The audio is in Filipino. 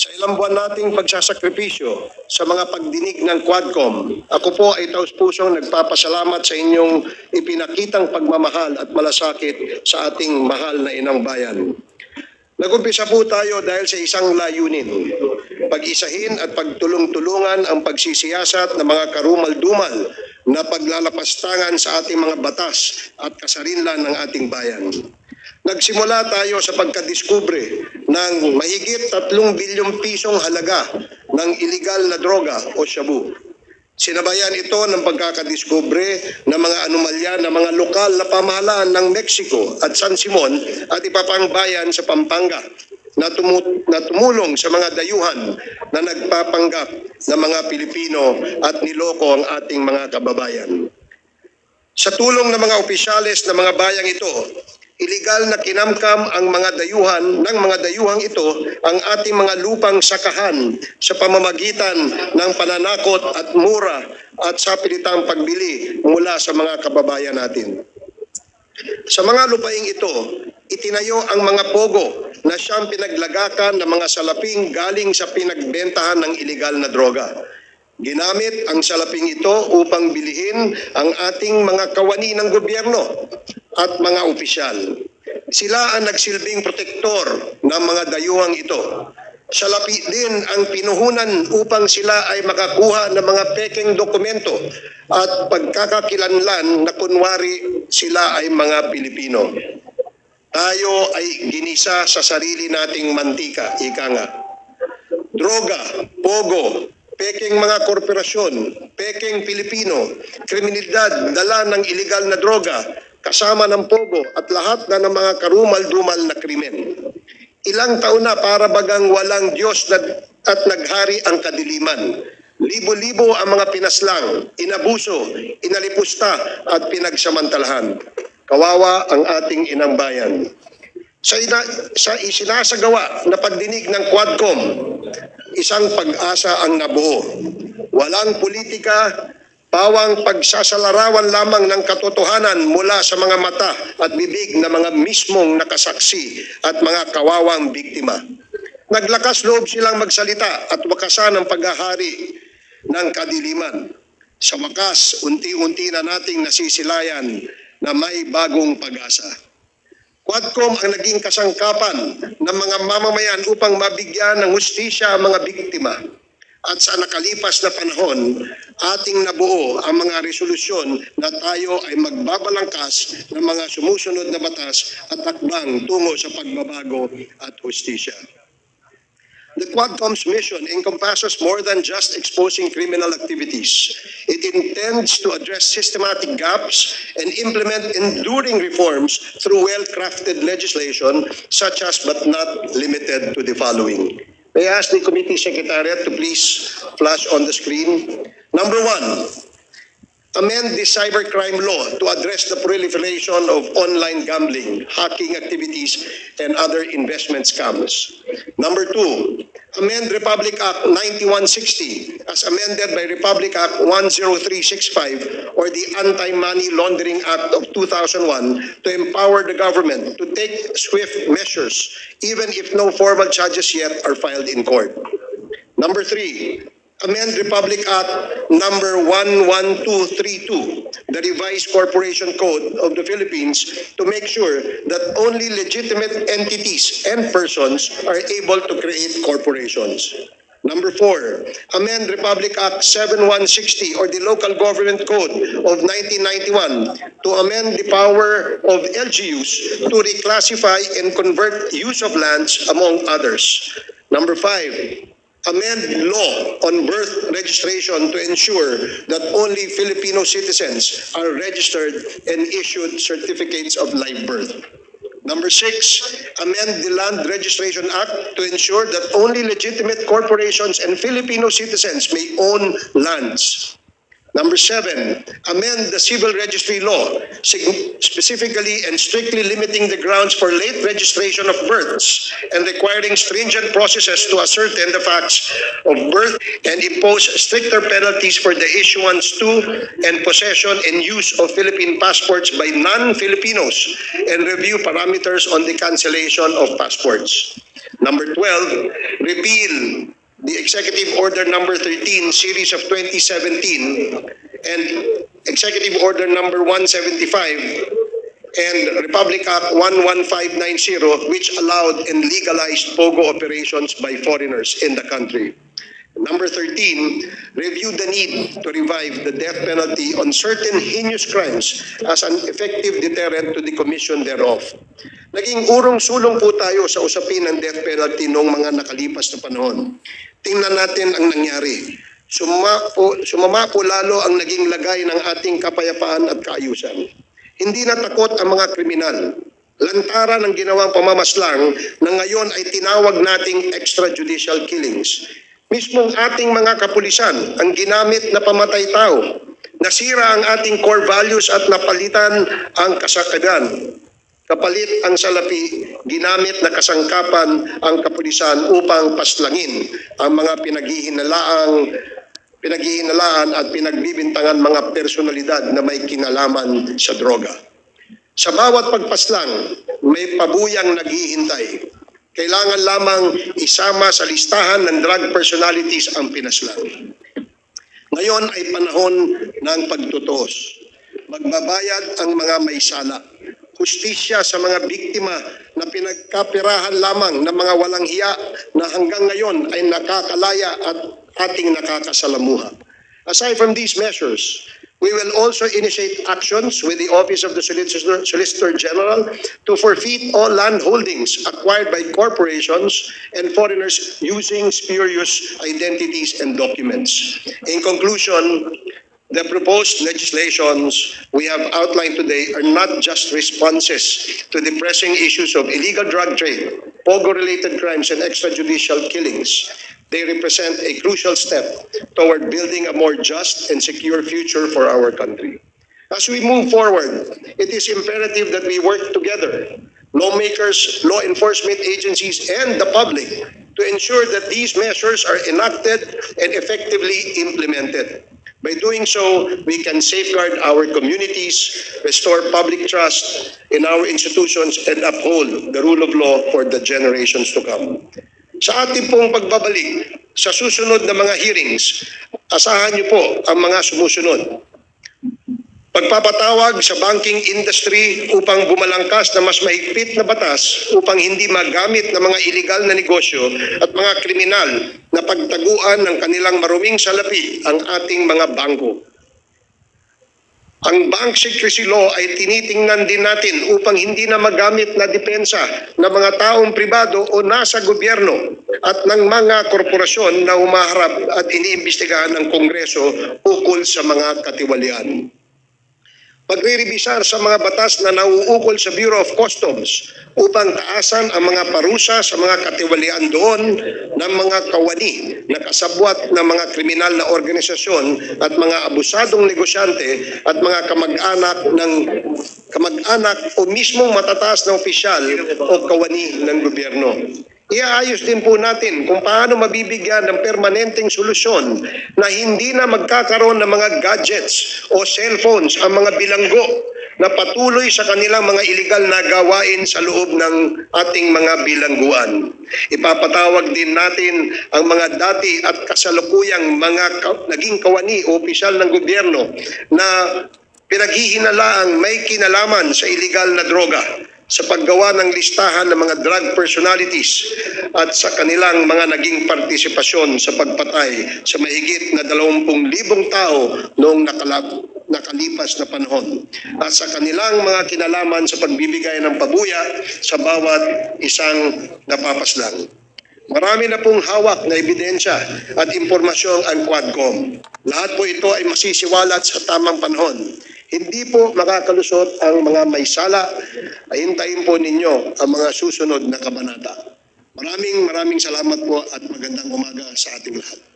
Sa ilang buwan nating pagsasakripisyo sa mga pagdinig ng Quadcom, ako po ay taus-pusong nagpapasalamat sa inyong ipinakitang pagmamahal at malasakit sa ating mahal na inang bayan. Nagumpisa po tayo dahil sa isang layunin, pag-isahin at pagtulong-tulungan ang pagsisiyasat ng mga karumal-dumal na paglalapastangan sa ating mga batas at kasarinlan ng ating bayan. Nagsimula tayo sa pagkadiskubre ng mahigit 3 bilyong pisong halaga ng iligal na droga o shabu. Sinabayan ito ng pagkakadiskubre ng mga anomalya ng mga lokal na pamahalaan ng Mexico at San Simon at iba pang bayan sa Pampanga na, tumu- na tumulong sa mga dayuhan na nagpapanggap ng mga Pilipino at niloko ang ating mga kababayan. Sa tulong ng mga opisyales ng mga bayang ito, iligal na kinamkam ang mga dayuhan ng mga dayuhang ito ang ating mga lupang sakahan sa pamamagitan ng pananakot at mura at sapilitang pagbili mula sa mga kababayan natin. Sa mga lupaing ito, itinayo ang mga pogo na siyang pinaglagakan ng mga salaping galing sa pinagbentahan ng iligal na droga. Ginamit ang salaping ito upang bilihin ang ating mga kawani ng gobyerno at mga opisyal. Sila ang nagsilbing protektor ng mga dayuhang ito. Salapi din ang pinuhunan upang sila ay makakuha ng mga peking dokumento at pagkakakilanlan na kunwari sila ay mga Pilipino. Tayo ay ginisa sa sarili nating mantika, ika nga droga, pogo, peking mga korporasyon, peking Pilipino, kriminalidad, dala ng iligal na droga, kasama ng pogo at lahat na ng mga karumal-dumal na krimen. Ilang taon na para bagang walang Diyos na, at naghari ang kadiliman. Libo-libo ang mga pinaslang, inabuso, inalipusta at pinagsamantalahan. Kawawa ang ating inang bayan. Sa, ina, sa isinasagawa na pagdinig ng Quadcom, isang pag-asa ang nabuo. Walang politika, pawang pagsasalarawan lamang ng katotohanan mula sa mga mata at bibig ng mga mismong nakasaksi at mga kawawang biktima. Naglakas loob silang magsalita at wakasan ang paghahari ng kadiliman. Sa wakas, unti-unti na nating nasisilayan na may bagong pag-asa. Quadcom ang naging kasangkapan ng mga mamamayan upang mabigyan ng hustisya ang mga biktima. At sa nakalipas na panahon, ating nabuo ang mga resolusyon na tayo ay magbabalangkas ng mga sumusunod na batas at takbang tungo sa pagbabago at hustisya. The Quadcom's mission encompasses more than just exposing criminal activities. It intends to address systematic gaps and implement enduring reforms through well-crafted legislation such as but not limited to the following. May I ask the committee secretariat to please flash on the screen. Number one, amend the cybercrime law to address the proliferation of online gambling, hacking activities, and other investment scams. Number two, amend Republic Act 9160 as amended by Republic Act 10365 or the Anti-Money Laundering Act of 2001 to empower the government to take swift measures even if no formal charges yet are filed in court. Number three, amend Republic Act number 11232, the revised corporation code of the Philippines to make sure that only legitimate entities and persons are able to create corporations. Number four, amend Republic Act 7160 or the Local Government Code of 1991 to amend the power of LGUs to reclassify and convert use of lands among others. Number five, amend law on birth registration to ensure that only Filipino citizens are registered and issued certificates of live birth. Number six, amend the Land Registration Act to ensure that only legitimate corporations and Filipino citizens may own lands. Number seven, amend the civil registry law, specifically and strictly limiting the grounds for late registration of births and requiring stringent processes to ascertain the facts of birth and impose stricter penalties for the issuance to and possession and use of Philippine passports by non-Filipinos and review parameters on the cancellation of passports. Number 12, repeal the Executive Order Number 13, Series of 2017, and Executive Order Number 175, and Republic Act 11590, which allowed and legalized POGO operations by foreigners in the country. Number 13, review the need to revive the death penalty on certain heinous crimes as an effective deterrent to the commission thereof. Naging urong-sulong po tayo sa usapin ng death penalty noong mga nakalipas na panahon. Tingnan natin ang nangyari. Suma po, sumama po lalo ang naging lagay ng ating kapayapaan at kaayusan. Hindi na takot ang mga kriminal. Lantaran ng ginawang pamamaslang na ngayon ay tinawag nating extrajudicial killings. Mismong ating mga kapulisan ang ginamit na pamatay tao. Nasira ang ating core values at napalitan ang kasakadan. Kapalit ang salapi, ginamit na kasangkapan ang kapulisan upang paslangin ang mga pinaghihinalaang pinaghihinalaan at pinagbibintangan mga personalidad na may kinalaman sa droga. Sa bawat pagpaslang, may pabuyang naghihintay. Kailangan lamang isama sa listahan ng drug personalities ang pinaslang. Ngayon ay panahon ng pagtutos. Magbabayad ang mga may sala. Hustisya sa mga biktima na pinagkapirahan lamang ng mga walang hiya na hanggang ngayon ay nakakalaya at ating nakakasalamuha. Aside from these measures, we will also initiate actions with the Office of the Solicitor, Solicitor General to forfeit all land holdings acquired by corporations and foreigners using spurious identities and documents. In conclusion, the proposed legislations we have outlined today are not just responses to the pressing issues of illegal drug trade, POGO-related crimes, and extrajudicial killings. They represent a crucial step toward building a more just and secure future for our country. As we move forward, it is imperative that we work together, lawmakers, law enforcement agencies, and the public, to ensure that these measures are enacted and effectively implemented. By doing so, we can safeguard our communities, restore public trust in our institutions, and uphold the rule of law for the generations to come. Sa ating pong pagbabalik sa susunod na mga hearings, asahan niyo po ang mga sumusunod. Pagpapatawag sa banking industry upang bumalangkas na mas mahigpit na batas upang hindi magamit ng mga iligal na negosyo at mga kriminal na pagtaguan ng kanilang maruming salapi ang ating mga bangko. Ang bank secrecy law ay tinitingnan din natin upang hindi na magamit na depensa ng mga taong pribado o nasa gobyerno at ng mga korporasyon na humaharap at iniimbestigahan ng Kongreso ukol sa mga katiwalian pagre-rebisar sa mga batas na nauukol sa Bureau of Customs upang taasan ang mga parusa sa mga katiwalian doon ng mga kawani na kasabwat ng mga kriminal na organisasyon at mga abusadong negosyante at mga kamag-anak ng kamag-anak o mismong matataas na opisyal o kawani ng gobyerno. Iaayos din po natin kung paano mabibigyan ng permanenteng solusyon na hindi na magkakaroon ng mga gadgets o cellphones ang mga bilanggo na patuloy sa kanilang mga iligal na gawain sa loob ng ating mga bilangguan. Ipapatawag din natin ang mga dati at kasalukuyang mga ka- naging kawani o opisyal ng gobyerno na pinaghihinalaang may kinalaman sa iligal na droga sa paggawa ng listahan ng mga drug personalities at sa kanilang mga naging partisipasyon sa pagpatay sa mahigit na 20,000 tao noong nakala- nakalipas na panahon at sa kanilang mga kinalaman sa pagbibigay ng pabuya sa bawat isang napapaslang. Marami na pong hawak na ebidensya at impormasyong ang Quadcom. Lahat po ito ay masisiwalat sa tamang panahon. Hindi po makakalusot ang mga may sala. Hintayin po ninyo ang mga susunod na kabanata. Maraming maraming salamat po at magandang umaga sa ating lahat.